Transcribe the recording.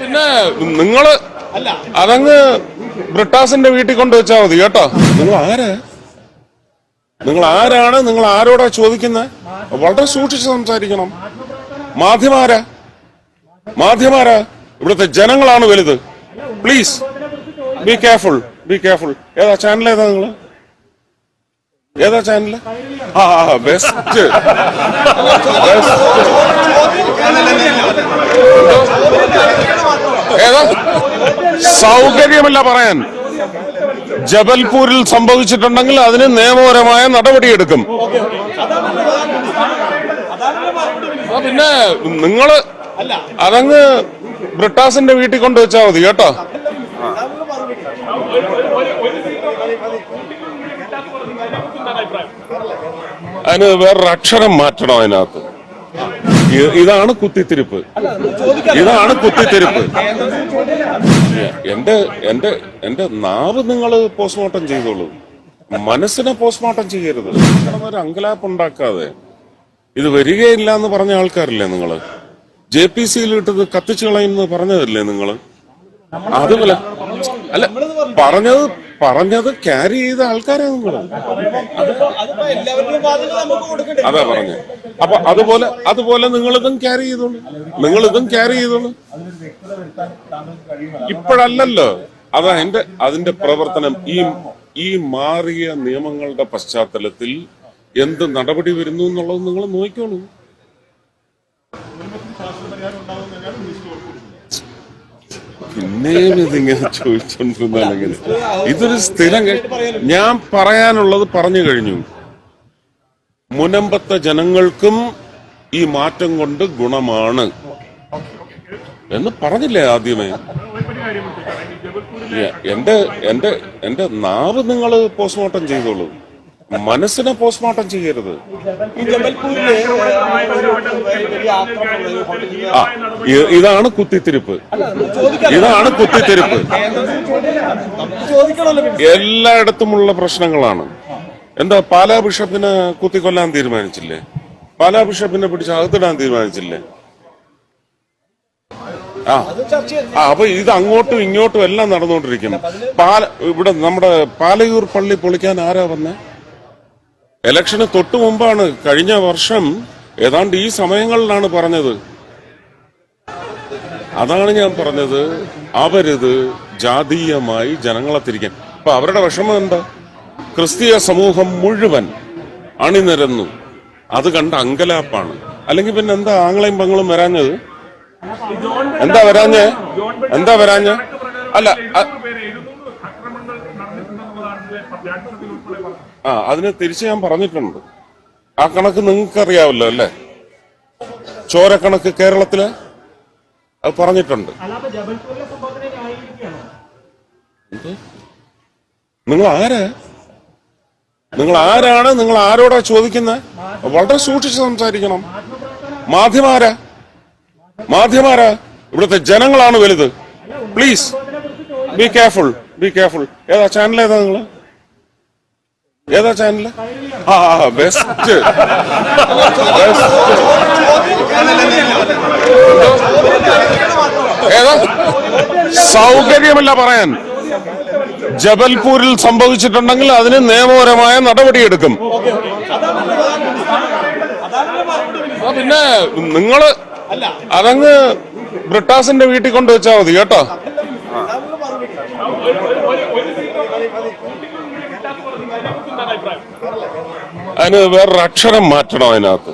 പിന്നെ നിങ്ങൾ അതങ്ങ് ബ്രിട്ടാസിന്റെ വീട്ടിൽ കൊണ്ട് വെച്ചാ മതി കേട്ടോ. നിങ്ങൾ ആരാ നിങ്ങൾ ആരാണ് നിങ്ങൾ ആരോടാ ചോദിക്കുന്നത് വളരെ സൂക്ഷിച്ച് സംസാരിക്കണം. മാധ്യമാരാ? മാധ്യമാരാ? ഇവിടുത്തെ ജനങ്ങളാണ് വലുത്. Please be careful be careful ഏതാ ചാനൽ ഏതാ നിങ്ങൾ ഏതാ ചാനൽ ആ ബെസ്റ്റ് ഏതാ സൗകര്യമല്ല പറയാൻ. ജബൽപൂരിൽ സംഭവിച്ചിട്ടുണ്ടെങ്കിൽ അതിന് നിയമപരമായ നടപടിയെടുക്കും. പിന്നെ നിങ്ങൾ അതങ്ങ് ബ്രിട്ടാസിന്റെ വീട്ടിൽ കൊണ്ട് വെച്ചാൽ മതി കേട്ടോ. അതിന് വേറൊരു അക്ഷരം മാറ്റണം അതിനകത്ത്. ഇതാണ് കുത്തിത്തിരിപ്പ്. ഇതാണ് കുത്തിത്തിരിപ്പ്. എന്റെ എന്റെ എന്റെ നാവ് നിങ്ങൾ പോസ്റ്റ്മോർട്ടം ചെയ്തോളൂ. മനസ്സിനെ പോസ്റ്റ്മോർട്ടം ചെയ്യരുത്. ഒരു അങ്കലാപ്പ് ഉണ്ടാക്കാതെ. ഇത് വരികയില്ല എന്ന് പറഞ്ഞ ആൾക്കാരില്ലേ നിങ്ങൾ? ജെ പി സിയിൽ ഇട്ടത് കത്തിച്ചു കളയുമെന്ന് പറഞ്ഞതല്ലേ നിങ്ങൾ? അതുപോലെ അല്ല പറഞ്ഞത് പറഞ്ഞത് ക്യാരി ചെയ്ത ആൾക്കാരാണ് അതാ പറഞ്ഞത്. അപ്പൊ അതുപോലെ അതുപോലെ നിങ്ങളിതും ക്യാരി ചെയ്തോളൂ. നിങ്ങളിതും ക്യാരി ചെയ്തോളൂ. ഇപ്പോഴല്ലല്ലോ. അതാ എന്റെ അതിന്റെ പ്രവർത്തനം. ഈ ഈ മാറിയ നിയമങ്ങളുടെ പശ്ചാത്തലത്തിൽ എന്ത് നടപടി വരുന്നു എന്നുള്ളത് നിങ്ങൾ നോക്കിക്കോളൂ. പിന്നെയും ഇതിങ്ങനെ ചോദിച്ചോണ്ടിരുന്നാലെങ്കിൽ ഇതൊരു സ്ഥിരം ഞാൻ പറയാനുള്ളത് പറഞ്ഞു കഴിഞ്ഞു. മുനമ്പത്തെ ജനങ്ങൾക്കും ഈ മാറ്റം കൊണ്ട് ഗുണമാണ്. എന്ന് പറഞ്ഞില്ലേ ആദ്യമേ. എന്റെ എന്റെ എന്റെ നാവ് നിങ്ങൾ പോസ്റ്റ്മോർട്ടം ചെയ്തോളൂ. മനസ്സിനെ പോസ്റ്റ്മോർട്ടം ചെയ്യരുത്. ആ ഇതാണ് കുത്തിത്തിരിപ്പ്. ഇതാണ് കുത്തിത്തിരിപ്പ്. എല്ലായിടത്തുമുള്ള പ്രശ്നങ്ങളാണ്. എന്താ പാലാ ബിഷപ്പിനെ കുത്തിക്കൊല്ലാൻ തീരുമാനിച്ചില്ലേ? പാലാ ബിഷപ്പിനെ പിടിച്ച് അകത്തിടാൻ തീരുമാനിച്ചില്ലേ? ആ ആ അപ്പൊ ഇത് അങ്ങോട്ടും ഇങ്ങോട്ടും എല്ലാം നടന്നുകൊണ്ടിരിക്കുന്നു. പാല ഇവിടെ നമ്മുടെ പാലയൂർ പള്ളി പൊളിക്കാൻ ആരാ വന്നേ? ഇലക്ഷന് തൊട്ടു മുമ്പാണ് കഴിഞ്ഞ വർഷം ഏതാണ്ട് ഈ സമയങ്ങളിലാണ് പറഞ്ഞത്. അതാണ് ഞാൻ പറഞ്ഞത്. അവരിത് ജാതീയമായി ജനങ്ങളെ തിരിക്കാൻ. അപ്പൊ അവരുടെ വിഷമം എന്താ? ക്രിസ്തീയ സമൂഹം മുഴുവൻ അണിനിരന്നു. അത് കണ്ട അങ്കലാപ്പാണ്. അല്ലെങ്കിൽ പിന്നെ എന്താ ആങ്ങളെയും പങ്ങളും വരാഞ്ഞത്? എന്താ വരാഞ്ഞേ? എന്താ വരാഞ്ഞേ? അല്ല ആ അതിന് തിരിച്ച് ഞാൻ പറഞ്ഞിട്ടുണ്ട്. ആ കണക്ക് നിങ്ങൾക്ക് അറിയാവല്ലോ അല്ലേ? ചോരക്കണക്ക് കേരളത്തിൽ അത് പറഞ്ഞിട്ടുണ്ട്? നിങ്ങൾ ആരാ? നിങ്ങൾ ആരാണ്? നിങ്ങൾ ആരോടാ ചോദിക്കുന്നത് വളരെ സൂക്ഷിച്ച് സംസാരിക്കണം. മാധ്യമാരാ മാധ്യമാരാ ഇവിടുത്തെ ജനങ്ങളാണ് വലുത്. Please be careful be careful ഏതാ ചാനൽ ഏതാ നിങ്ങൾ? ഏതാ ചാനൽ ആ ബെസ്റ്റ് ഏതാ? സൗകര്യമല്ല പറയാൻ. ജബൽപൂരിൽ സംഭവിച്ചിട്ടുണ്ടെങ്കിൽ അതിന് നിയമപരമായ നടപടിയെടുക്കും. പിന്നെ നിങ്ങൾ അതങ്ങ് ബ്രിട്ടാസിന്റെ വീട്ടിൽ കൊണ്ടുവച്ചാ മതി കേട്ടോ? അതിന് വേറൊരു അക്ഷരം മാറ്റണം അതിനകത്ത്.